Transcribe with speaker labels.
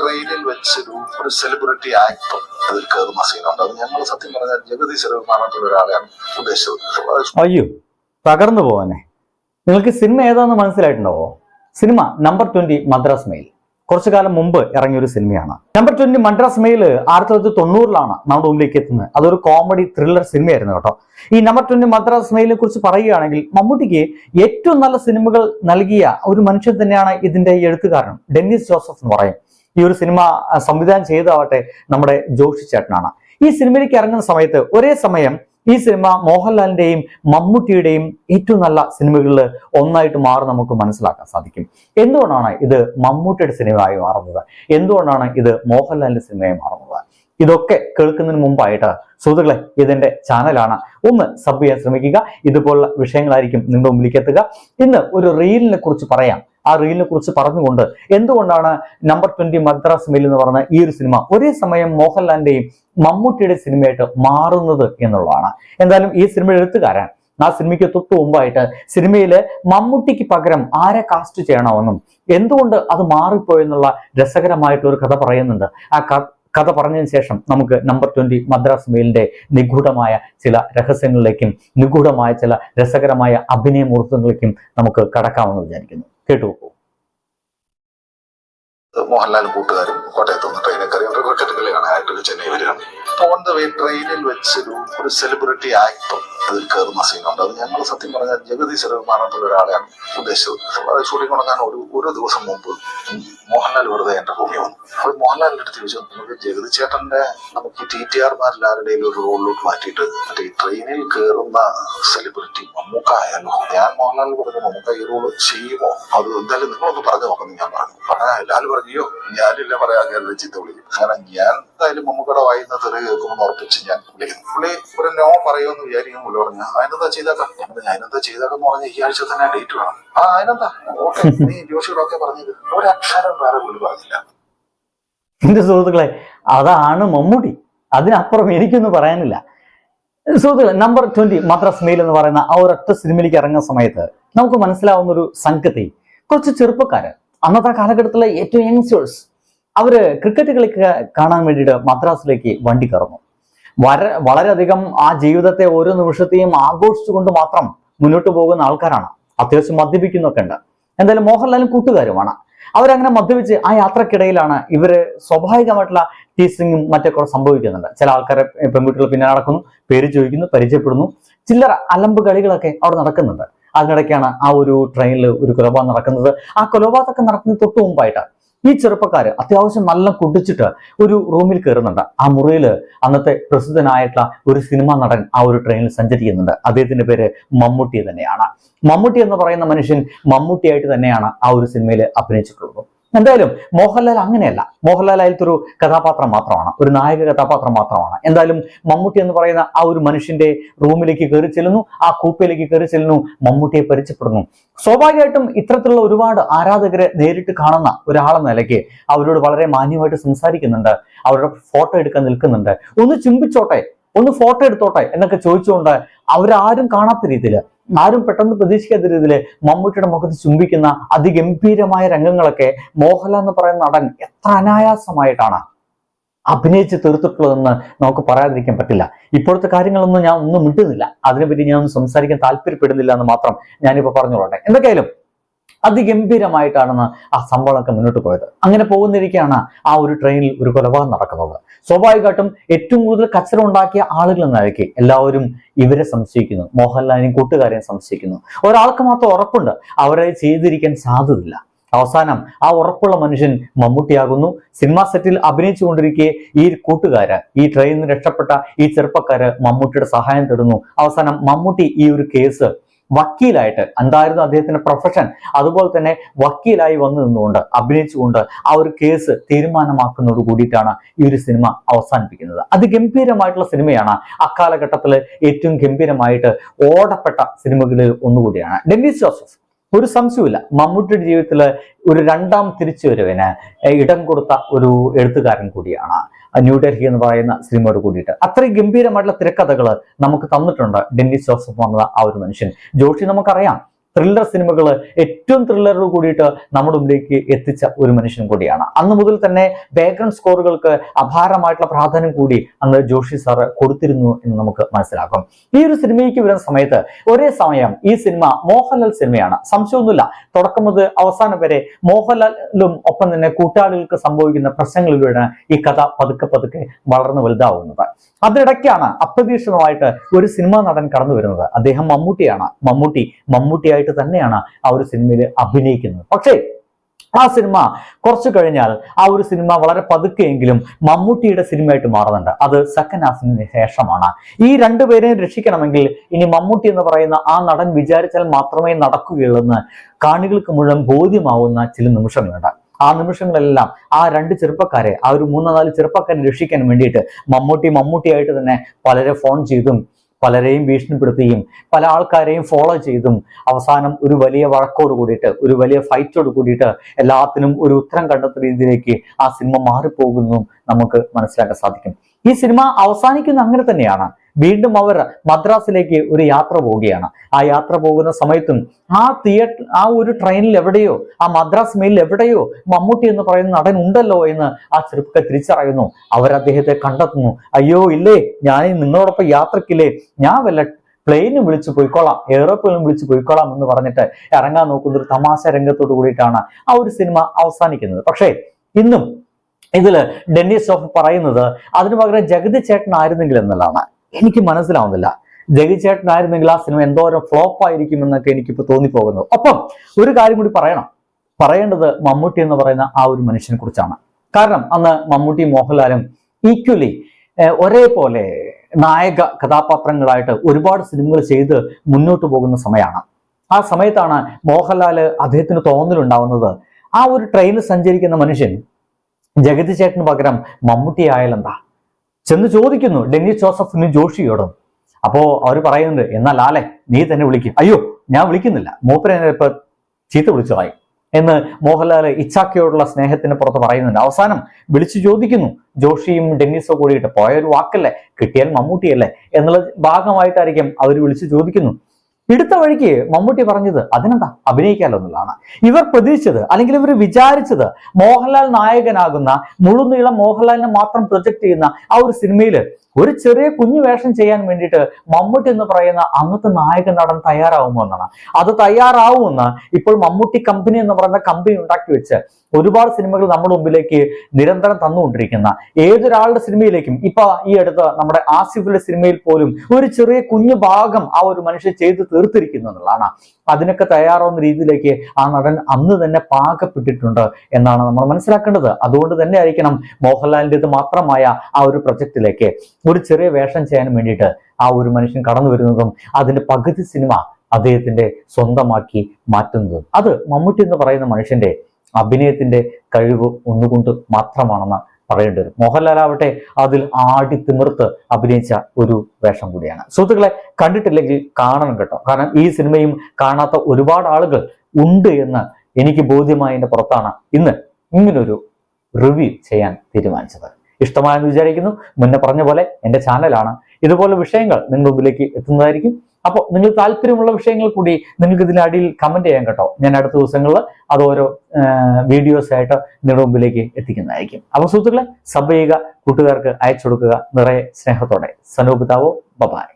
Speaker 1: ട്രെയിനിൽ വെച്ച് ഒരു സെലിബ്രിറ്റി ആക്ടർ അതിൽ കയറുന്ന സീനുണ്ട് അത് ഞങ്ങൾ സത്യം പറഞ്ഞാൽ ജഗതി പറഞ്ഞിട്ടുള്ള ഒരാളെയാണ് ഉദ്ദേശിച്ചത്.
Speaker 2: അയ്യോ തകർന്നു പോവാനെ. നിങ്ങൾക്ക് സിനിമ ഏതാണെന്ന് മനസ്സിലായിട്ടുണ്ടാവോ cinema number twenty Madras mail കുറച്ചു കാലം മുമ്പ് ഇറങ്ങിയ ഒരു സിനിമയാണ്. നമ്പർ ട്വന്റി മദ്രാസ് മെയിൽ ആയിരത്തി തൊള്ളായിരത്തി തൊണ്ണൂറിലാണ് നമ്മുടെ മുമ്പിലേക്ക് എത്തുന്നത്. അതൊരു കോമഡി ത്രില്ലർ സിനിമയായിരുന്നു കേട്ടോ. ഈ നമ്പർ ട്വന്റി മദ്രാസ് മെയിലിനെ കുറിച്ച് പറയുകയാണെങ്കിൽ മമ്മൂട്ടിക്ക് ഏറ്റവും നല്ല സിനിമകൾ നൽകിയ ഒരു മനുഷ്യൻ തന്നെയാണ് ഇതിന്റെ എഴുത്തുകാരൻ ഡെന്നിസ് ജോസഫ് എന്ന് പറയും. ഈ ഒരു സിനിമ സംവിധാനം ചെയ്തതാവട്ടെ നമ്മുടെ ജോഷി ചേട്ടനാണ്. ഈ സിനിമയിലേക്ക് ഇറങ്ങുന്ന സമയത്ത് ഒരേ സമയം ഈ സിനിമ മോഹൻലാലിന്റെയും മമ്മൂട്ടിയുടെയും ഏറ്റവും നല്ല സിനിമകളിൽ ഒന്നായിട്ട് മാറി നമുക്ക് മനസ്സിലാക്കാൻ സാധിക്കും. എന്തുകൊണ്ടാണ് ഇത് മമ്മൂട്ടിയുടെ സിനിമയായി മാറുന്നത്? എന്തുകൊണ്ടാണ് ഇത് മോഹൻലാലിന്റെ സിനിമയായി മാറുന്നത്? ഇതൊക്കെ കേൾക്കുന്നതിന് മുമ്പായിട്ട് സുഹൃത്തുക്കളെ ഇതിന്റെ ചാനലാണ്. ഒന്ന് സബ് ചെയ്യാൻ ശ്രമിക്കുക. ഇതുപോലുള്ള വിഷയങ്ങളായിരിക്കും നിങ്ങളുടെ മുമ്പിലേക്ക് എത്തുക. ഇന്ന് ഒരു റീലിനെ കുറിച്ച് പറയാം. ആ റീലിനെ കുറിച്ച് പറഞ്ഞുകൊണ്ട് എന്തുകൊണ്ടാണ് നമ്പർ ട്വന്റി മദ്രാസ് മെയിൽ എന്ന് പറഞ്ഞ ഈ ഒരു സിനിമ ഒരേ സമയം മോഹൻലാലിന്റെയും മമ്മൂട്ടിയുടെ സിനിമയായിട്ട് മാറുന്നത് എന്നുള്ളതാണ്. എന്തായാലും ഈ സിനിമ എഴുത്തുകാരൻ ആ സിനിമയ്ക്ക് തൊട്ട് മുമ്പായിട്ട് സിനിമയിൽ മമ്മൂട്ടിക്ക് പകരം ആരെ കാസ്റ്റ് ചെയ്യണമെന്നും എന്തുകൊണ്ട് അത് മാറിപ്പോയെന്നുള്ള രസകരമായിട്ടുള്ള ഒരു കഥ പറയുന്നുണ്ട്. ആ കഥ പറഞ്ഞതിന് ശേഷം നമുക്ക് നമ്പർ ട്വന്റി മദ്രാസ് മെയിലിന്റെ നിഗൂഢമായ ചില രഹസ്യങ്ങളിലേക്കും നിഗൂഢമായ ചില രസകരമായ അഭിനയ മുഹൂർത്തങ്ങളിലേക്കും നമുക്ക് കടക്കാമെന്ന് വിചാരിക്കുന്നു. കേട്ടു നോക്കൂ.
Speaker 1: മോഹൻലാലും കൂട്ടുകാരും കോട്ടയത്ത് നിന്ന് ട്രെയിനിൽ കയറി. ഒരു ക്രിക്കറ്റ് കളിയാണ് ആയിട്ട് ചെന്നൈ വരികയാണ്. ഓൺ ദ വേ ട്രെയിനിൽ വെച്ചൊരു ഒരു സെലിബ്രിറ്റി ആക്ടർ അതിൽ കയറുന്ന സീനുണ്ട്. അത് ഞങ്ങൾ സത്യം പറഞ്ഞാൽ ജഗതി ശ്രീമാറത്തിലെ ഒരാളെയാണ് ഉദ്ദേശിച്ചത്. അത് ഷൂട്ടിംഗ് തുടങ്ങാൻ ഒരു ഒരു ദിവസം മുമ്പ് മോഹൻലാൽ വെറുതെ എന്റെ റൂമിൽ വന്നു. അപ്പോൾ മോഹൻലാലിന്റെ അടുത്ത് ചോദിച്ചു നമുക്ക് ജഗതി ചേട്ടന്റെ നമുക്ക് ടി ടി ആർമാരിലാരുടെയും ഒരു റോളിലോട്ട് മാറ്റിയിട്ട് മറ്റേ ഈ ട്രെയിനിൽ കയറുന്ന സെലിബ്രിറ്റി മമ്മൂക്ക ആയാലോ? ഞാൻ മോഹൻലാൽ പറഞ്ഞു മമ്മൂക്ക ഈ റോൾ ചെയ്യുമോ? അത് എന്തായാലും നിങ്ങളൊന്ന് പറഞ്ഞു നോക്കുന്നു ഞാൻ പറഞ്ഞു. പറഞ്ഞാൽ എല്ലാവരും പറഞ്ഞോ ഞാനില്ല പറയാൻ ഞാൻ ചീത്ത വിളിക്കും. കാരണം ഞാൻ എന്തായാലും മമ്മൂക്കയുടെ വായിന്ന് തെറി കേൾക്കുമെന്ന് ഉറപ്പിച്ച് ഞാൻ വിളിക്കുന്നു. പുള്ളി ഒരു നോ പറയുമെന്ന് വിചാരിക്കും പറഞ്ഞു അതിനെന്താ ചെയ്തേക്കാം? അതിനെന്താ ചെയ്തേക്കെന്ന് പറഞ്ഞ ഈ ആഴ്ച തന്നെ ഡേറ്റ് വേണം ആ അതിനെന്താ? ഓക്കെ. നീ ജോഷിയോടൊക്കെ പറഞ്ഞത് ഒരക്ഷരം വേറെ പുള്ളി പറഞ്ഞില്ല.
Speaker 2: എന്റെ സുഹൃത്തുക്കളെ അതാണ് മമ്മൂട്ടി. അതിനപ്പുറം എനിക്കൊന്നും പറയാനില്ല. സുഹൃത്തുക്കളെ നമ്പർ ട്വന്റി മദ്രാസ് മെയിൽ എന്ന് പറയുന്ന ആ ഒരൊറ്റ സിനിമയിലേക്ക് ഇറങ്ങുന്ന സമയത്ത് നമുക്ക് മനസ്സിലാവുന്ന ഒരു സംഘത്തെ കുറച്ച് ചെറുപ്പക്കാര് അന്നത്തെ കാലഘട്ടത്തിലെ ഏറ്റവും യങ്സ്റ്റേഴ്സ് അവർ ക്രിക്കറ്റ് കളി കാണാൻ വേണ്ടിയിട്ട് മദ്രാസിലേക്ക് വണ്ടി കയറുന്നു. വര വളരെയധികം ആ ജീവിതത്തെ ഓരോ നിമിഷത്തെയും ആഘോഷിച്ചുകൊണ്ട് മാത്രം മുന്നോട്ട് പോകുന്ന ആൾക്കാരാണ്. അത്യാവശ്യം മദ്യപിക്കുന്നൊക്കെ ഉണ്ട്. എന്തായാലും മോഹൻലാലും കൂട്ടുകാരുമാണ്. അവരങ്ങനെ മദ്യപിച്ച് ആ യാത്രക്കിടയിലാണ് ഇവർ സ്വാഭാവികമായിട്ടുള്ള ടീസിങ്ങും മറ്റൊക്കെ സംഭവിക്കുന്നുണ്ട്. ചില ആൾക്കാരെ പെൺകുട്ടികൾ പിന്നെ നടക്കുന്നു പേര് ചോദിക്കുന്നു പരിചയപ്പെടുന്നു. ചില്ലറ അലമ്പ് കളികളൊക്കെ അവിടെ നടക്കുന്നുണ്ട്. അതിനിടയ്ക്കാണ് ആ ഒരു ട്രെയിനിൽ ഒരു കൊലപാതകം നടക്കുന്നത്. ആ കൊലപാതകം നടക്കുന്നത് തൊട്ട് മുമ്പായിട്ട് ഈ ചെറുപ്പക്കാര് അത്യാവശ്യം നല്ല കുടിച്ചിട്ട് ഒരു റൂമിൽ കയറുന്നുണ്ട്. ആ മുറിയിൽ അന്നത്തെ പ്രസിദ്ധനായിട്ടുള്ള ഒരു സിനിമാ നടൻ ആ ഒരു ട്രെയിനിൽ സഞ്ചരിക്കുന്നുണ്ട്. അദ്ദേഹത്തിന്റെ പേര് മമ്മൂട്ടി തന്നെയാണ്. മമ്മൂട്ടി എന്ന് പറയുന്ന മനുഷ്യൻ മമ്മൂട്ടിയായിട്ട് തന്നെയാണ് ആ ഒരു സിനിമയിൽ അഭിനയിച്ചിട്ടുള്ളത്. എന്തായാലും മോഹൻലാൽ അങ്ങനെയല്ല. മോഹൻലാൽ അതിലത്തെ ഒരു കഥാപാത്രം മാത്രമാണ്. ഒരു നായക കഥാപാത്രം മാത്രമാണ്. എന്തായാലും മമ്മൂട്ടി എന്ന് പറയുന്ന ആ ഒരു മനുഷ്യന്റെ റൂമിലേക്ക് കയറി ചെല്ലുന്നു. ആ കൂപ്പയിലേക്ക് കയറി ചെല്ലുന്നു. മമ്മൂട്ടിയെ പരിചയപ്പെടുന്നു. സ്വാഭാവികമായിട്ടും ഇത്തരത്തിലുള്ള ഒരുപാട് ആരാധകരെ നേരിട്ട് കാണുന്ന ഒരാളെന്ന നിലയ്ക്ക് അവരോട് വളരെ മാന്യമായിട്ട് സംസാരിക്കുന്നുണ്ട്. അവരുടെ ഫോട്ടോ എടുക്കാൻ നിൽക്കുന്നുണ്ട്. ഒന്ന് ചുംബിച്ചോട്ടെ ഒന്ന് ഫോട്ടോ എടുത്തോട്ടെ എന്നൊക്കെ ചോദിച്ചുകൊണ്ട് അവരാരും കാണാത്ത രീതിയിൽ ആരും പെട്ടെന്ന് പ്രതീക്ഷിക്കാത്ത മമ്മൂട്ടിയുടെ മുഖത്ത് ചുംബിക്കുന്ന അതിഗംഭീരമായ രംഗങ്ങളൊക്കെ മോഹൻലാൽ എന്ന് പറയുന്ന നടൻ എത്ര അനായാസമായിട്ടാണ് അഭിനയിച്ച് തീർത്തിട്ടുള്ളതെന്ന് നമുക്ക് പറയാതിരിക്കാൻ പറ്റില്ല. ഇപ്പോഴത്തെ കാര്യങ്ങളൊന്നും ഞാൻ ഒന്നും മിണ്ടുന്നില്ല. അതിനെപ്പറ്റി ഞാൻ ഒന്നും സംസാരിക്കാൻ താല്പര്യപ്പെടുന്നില്ല എന്ന് മാത്രം ഞാനിപ്പോ പറഞ്ഞോളട്ടെ എന്തൊക്കെയായാലും അതിഗംഭീരമായിട്ടാണെന്ന് ആ സംഭവമൊക്കെ മുന്നോട്ട് പോയത്. അങ്ങനെ പോകുന്നിരിക്കുകയാണ് ആ ഒരു ട്രെയിനിൽ ഒരു കൊലപാതകം നടക്കുന്നത്. സ്വാഭാവികമായിട്ടും ഏറ്റവും കൂടുതൽ കച്ചറ ഉണ്ടാക്കിയ ആളുകൾ എന്നായിരിക്കും എല്ലാവരും ഇവരെ സംശയിക്കുന്നു. മോഹൻലാലിനെയും കൂട്ടുകാരെയും സംശയിക്കുന്നു. ഒരാൾക്ക് മാത്രം ഉറപ്പുണ്ട്. അവരെ ചെയ്തിരിക്കാൻ സാധ്യതയില്ല. അവസാനം ആ ഉറപ്പുള്ള മനുഷ്യൻ മമ്മൂട്ടിയാകുന്നു. സിനിമാ സെറ്റിൽ അഭിനയിച്ചു കൊണ്ടിരിക്കെ ഈ കൂട്ടുകാര് ഈ ട്രെയിനിൽ രക്ഷപ്പെട്ട ഈ ചെറുപ്പക്കാര് മമ്മൂട്ടിയുടെ സഹായം തേടുന്നു. അവസാനം മമ്മൂട്ടി ഈ ഒരു കേസ് വക്കീലായിട്ട് എന്തായിരുന്നു അദ്ദേഹത്തിന്റെ പ്രൊഫഷൻ അതുപോലെ തന്നെ വക്കീലായി വന്നു നിന്നുകൊണ്ട് അഭിനയിച്ചുകൊണ്ട് ആ ഒരു കേസ് തീരുമാനമാക്കുന്നതോട് കൂടിയിട്ടാണ് ഈ ഒരു സിനിമ അവസാനിപ്പിക്കുന്നത്. അത് അതിഗംഭീരമായിട്ടുള്ള സിനിമയാണ് അക്കാലഘട്ടത്തിൽ ഏറ്റവും ഗംഭീരമായിട്ട് ഓടപ്പെട്ട സിനിമകളിൽ ഒന്നുകൂടിയാണ്. ഡെന്നിസ് ജോസഫ് ഒരു സംശയമില്ല മമ്മൂട്ടിയുടെ ജീവിതത്തിൽ ഒരു രണ്ടാം തിരിച്ചുവരവിന് ഇടം കൊടുത്ത ഒരു എഴുത്തുകാരൻ കൂടിയാണ്. ന്യൂഡൽഹി എന്ന് പറയുന്ന സിനിമയോട് കൂടിയിട്ട്. അത്രയും ഗംഭീരമായിട്ടുള്ള തിരക്കഥകൾ നമുക്ക് തന്നിട്ടുണ്ട്. ഡെന്നിസ് ജോസഫ് വന്ന ആ ഒരു മനുഷ്യൻ. ജോഷി നമുക്കറിയാം. ത്രില്ലർ സിനിമകൾ ഏറ്റവും ത്രില്ലറോട് കൂടിയിട്ട് നമ്മുടെ മുമ്പിലേക്ക് എത്തിച്ച ഒരു മനുഷ്യൻ കൂടിയാണ്. അന്ന് മുതൽ തന്നെ ബാക്ക്ഗ്രൗണ്ട് സ്കോറുകൾക്ക് അപാരമായിട്ടുള്ള പ്രാധാന്യം കൂടി അന്ന് ജോഷി സാറ് കൊടുത്തിരുന്നു എന്ന് നമുക്ക് മനസ്സിലാക്കും. ഈ ഒരു സിനിമയ്ക്ക് വരുന്ന സമയത്ത് ഒരേ സമയം ഈ സിനിമ മോഹൻലാൽ സിനിമയാണ് സംശയമൊന്നുമില്ല. തുടക്കം മുതൽ അവസാനം വരെ മോഹൻലാലും ഒപ്പം തന്നെ കൂട്ടാളികൾക്ക് സംഭവിക്കുന്ന പ്രശ്നങ്ങളിലൂടെയാണ് ഈ കഥ പതുക്കെ പതുക്കെ വളർന്നു വലുതാവുന്നത്. അതിനിടയ്ക്കാണ് അപ്രതീക്ഷിതമായിട്ട് ഒരു സിനിമാ നടൻ കടന്നു വരുന്നത്. അദ്ദേഹം മമ്മൂട്ടിയാണ്. മമ്മൂട്ടി മമ്മൂട്ടിയായിട്ട് തന്നെയാണ് ആ ഒരു സിനിമയിൽ അഭിനയിക്കുന്നത്. പക്ഷേ ആ സിനിമ കുറച്ചു കഴിഞ്ഞാൽ ആ ഒരു സിനിമ വളരെ പതുക്കെയെങ്കിലും മമ്മൂട്ടിയുടെ സിനിമയായിട്ട് മാറുന്നുണ്ട്. അത് സെക്കൻഡ് ഹാഫിന് ശേഷമാണ്. ഈ രണ്ടുപേരെയും രക്ഷിക്കണമെങ്കിൽ ഇനി മമ്മൂട്ടി എന്ന് പറയുന്ന ആ നടൻ വിചാരിച്ചാൽ മാത്രമേ നടക്കുകയുള്ളൂ എന്ന് കാണികൾക്ക് മുഴുവൻ ബോധ്യമാവുന്ന ചില നിമിഷങ്ങളുണ്ട്. ആ നിമിഷങ്ങളെല്ലാം ആ രണ്ട് ചെറുപ്പക്കാരെ ആ ഒരു മൂന്നോ നാല് ചെറുപ്പക്കാരെ രക്ഷിക്കാൻ വേണ്ടിയിട്ട് മമ്മൂട്ടി മമ്മൂട്ടിയായിട്ട് തന്നെ പലരെ ഫോൺ ചെയ്തും പലരെയും ഭീഷണിപ്പെടുത്തുകയും പല ആൾക്കാരെയും ഫോളോ ചെയ്തും അവസാനം ഒരു വലിയ വഴക്കോട് കൂടിയിട്ട് ഒരു വലിയ ഫൈറ്റോട് കൂടിയിട്ട് എല്ലാത്തിനും ഒരു ഉത്തരം കണ്ടെത്തുന്ന രീതിയിലേക്ക് ആ സിനിമ മാറിപ്പോകുന്നതും നമുക്ക് മനസ്സിലാക്കാൻ സാധിക്കും. ഈ സിനിമ അവസാനിക്കുന്ന അങ്ങനെ തന്നെയാണ്. വീണ്ടും അവർ മദ്രാസിലേക്ക് ഒരു യാത്ര പോവുകയാണ്. ആ യാത്ര പോകുന്ന സമയത്തും ആ തിയേറ്റർ ആ ഒരു ട്രെയിനിൽ എവിടെയോ ആ മദ്രാസ് മെയിൽ എവിടെയോ മമ്മൂട്ടി എന്ന് പറയുന്ന നടൻ ഉണ്ടല്ലോ എന്ന് ആ ചെറുപ്പത്തെ തിരിച്ചറിയുന്നു. അവർ അദ്ദേഹത്തെ കണ്ടെത്തുന്നു. അയ്യോ ഇല്ലേ ഞാൻ നിങ്ങളോടൊപ്പം യാത്രക്കില്ലേ ഞാൻ വല്ല പ്ലെയിനും വിളിച്ചു പോയിക്കൊള്ളാം എയറോപ്ലെയിനും വിളിച്ചു പോയിക്കൊള്ളാം എന്ന് പറഞ്ഞിട്ട് ഇറങ്ങാൻ നോക്കുന്ന ഒരു തമാശ രംഗത്തോട് കൂടിയിട്ടാണ് ആ ഒരു സിനിമ അവസാനിക്കുന്നത്. പക്ഷേ ഇന്നും ഇതിൽ ഡെന്നിസ് ഓഫ് പറയുന്നത് അതിനു പകരം ജഗതി ചേട്ടൻ ആയിരുന്നെങ്കിൽ എന്നുള്ളതാണ്. എനിക്ക് മനസ്സിലാവുന്നില്ല. ആയിരുന്നെങ്കിൽ ആ സിനിമ എന്തോരം ഫ്ലോപ്പ് ആയിരിക്കും എന്നൊക്കെ എനിക്കിപ്പോ തോന്നിപ്പോകുന്നു. ഒപ്പം ഒരു കാര്യം കൂടി പറയണം. പറയേണ്ടത് മമ്മൂട്ടി എന്ന് പറയുന്ന ആ ഒരു മനുഷ്യനെ കുറിച്ചാണ്. കാരണം അന്ന് മമ്മൂട്ടി മോഹൻലാലും ഈക്വലി ഒരേപോലെ നായക കഥാപാത്രങ്ങളായിട്ട് ഒരുപാട് സിനിമകൾ ചെയ്ത് മുന്നോട്ട് പോകുന്ന സമയമാണ്. ആ സമയത്താണ് മോഹൻലാൽ അദ്ദേഹത്തിന് തോന്നലുണ്ടാവുന്നത്. ആ ഒരു ട്രെയിനിൽ സഞ്ചരിക്കുന്ന മനുഷ്യൻ ജഗതി ചേട്ടന് പകരം മമ്മൂട്ടി ആയാലെന്താ ചെന്ന് ചോദിക്കുന്നു ഡെന്നിസ് ജോസഫിന് ജോഷിയോടും? അപ്പോ അവർ പറയുന്നുണ്ട് എന്നാൽ ആലെ നീ തന്നെ വിളിക്കും. അയ്യോ ഞാൻ വിളിക്കുന്നില്ല. മൂപ്പര് ഇപ്പൊ ചീത്ത വിളിച്ചു കളയും എന്ന് മോഹൻലാൽ ഇച്ചാക്കിയോടുള്ള സ്നേഹത്തിന് പുറത്ത് പറയുന്നുണ്ട്. അവസാനം വിളിച്ചു ചോദിക്കുന്നു ജോഷിയും ഡെന്നിസോ കൂടിയിട്ട് പോയ ഒരു വാക്കല്ലേ? കിട്ടിയാൽ മമ്മൂട്ടിയല്ലേ? എന്നുള്ള ഭാഗമായിട്ടായിരിക്കും അവർ വിളിച്ചു ചോദിക്കുന്നു. എടുത്ത വഴിക്ക് മമ്മൂട്ടി പറഞ്ഞത് അതിനെന്താ? അഭിനയിക്കാലോ എന്നുള്ളതാണ്. ഇവർ പ്രതീക്ഷിച്ചത് അല്ലെങ്കിൽ ഇവർ വിചാരിച്ചത് മോഹൻലാൽ നായകനാകുന്ന മുഴുനീളം മോഹൻലാലിനെ മാത്രം പ്രൊജക്ട് ചെയ്യുന്ന ആ ഒരു സിനിമയിൽ ഒരു ചെറിയ കുഞ്ഞു വേഷം ചെയ്യാൻ വേണ്ടിയിട്ട് മമ്മൂട്ടി എന്ന് പറയുന്ന അന്നത്തെ നായക നടൻ തയ്യാറാവുമോ എന്നാണ്. അത് തയ്യാറാവുമെന്ന് ഇപ്പോൾ മമ്മൂട്ടി കമ്പനി എന്ന് പറയുന്ന കമ്പനി ഉണ്ടാക്കി വെച്ച് ഒരുപാട് സിനിമകൾ നമ്മുടെ മുമ്പിലേക്ക് നിരന്തരം തന്നുകൊണ്ടിരിക്കുന്ന ഏതൊരാളുടെ സിനിമയിലേക്കും ഇപ്പൊ ഈ അടുത്ത് നമ്മുടെ ആസിഫിന്റെ സിനിമയിൽ പോലും ഒരു ചെറിയ കുഞ്ഞു ഭാഗം ആ ഒരു മനുഷ്യൻ ചെയ്ത് തീർത്തിരിക്കുന്നു എന്നുള്ളതാണ്. അതിനൊക്കെ തയ്യാറാവുന്ന രീതിയിലേക്ക് ആ നടൻ അന്ന് തന്നെ പാകപ്പെട്ടിട്ടുണ്ട് എന്നാണ് നമ്മൾ മനസ്സിലാക്കേണ്ടത്. അതുകൊണ്ട് തന്നെ ആയിരിക്കണം മോഹൻലാലിന്റെ മാത്രമായ ആ ഒരു പ്രൊജക്റ്റിലേക്ക് ഒരു ചെറിയ വേഷം ചെയ്യാൻ വേണ്ടിയിട്ട് ആ ഒരു മനുഷ്യൻ കടന്നു വരുന്നതും അതിന്റെ പകുതി സിനിമ അദ്ദേഹത്തിന്റെ സ്വന്തമാക്കി മാറ്റുന്നതും. അത് മമ്മൂട്ടി എന്ന് പറയുന്ന മനുഷ്യന്റെ അഭിനയത്തിന്റെ കഴിവ് ഒന്നുകൊണ്ട് മാത്രമാണെന്ന് പറയേണ്ടി വരും. മോഹൻലാൽ ആവട്ടെ അതിൽ ആടി തിമിർത്ത് അഭിനയിച്ച ഒരു വേഷം കൂടിയാണ്. സുഹൃത്തുക്കളെ കണ്ടിട്ടില്ലെങ്കിൽ കാണണം കേട്ടോ. കാരണം ഈ സിനിമയും കാണാത്ത ഒരുപാട് ആളുകൾ ഉണ്ട് എന്ന് എനിക്ക് ബോധ്യമായതിന്റെ പുറത്താണ് ഇന്ന് ഇങ്ങനൊരു റിവ്യൂ ചെയ്യാൻ തീരുമാനിച്ചത്. ഇഷ്ടമായെന്ന് വിചാരിക്കുന്നു. മുന്നേ പറഞ്ഞ പോലെ എന്റെ ചാനലാണ്. ഇതുപോലെ വിഷയങ്ങൾ നിങ്ങളുടെ മുമ്പിലേക്ക് എത്തുന്നതായിരിക്കും. അപ്പോൾ നിങ്ങൾ താല്പര്യമുള്ള വിഷയങ്ങൾ കൂടി നിങ്ങൾക്ക് ഇതിന്റെ അടിയിൽ കമന്റ് ചെയ്യാൻ കേട്ടോ. ഞാൻ അടുത്ത ദിവസങ്ങളിൽ അത് ഓരോ വീഡിയോസ് ആയിട്ട് നിങ്ങളുടെ മുമ്പിലേക്ക് എത്തിക്കുന്നതായിരിക്കും. അപ്പോൾ സുഹൃത്തുക്കളെ സബ് ചെയ്യുക കൂട്ടുകാർക്ക് അയച്ചു കൊടുക്കുക. നിറയെ സ്നേഹത്തോടെ. സനൂപിതാവോ ബബായ്.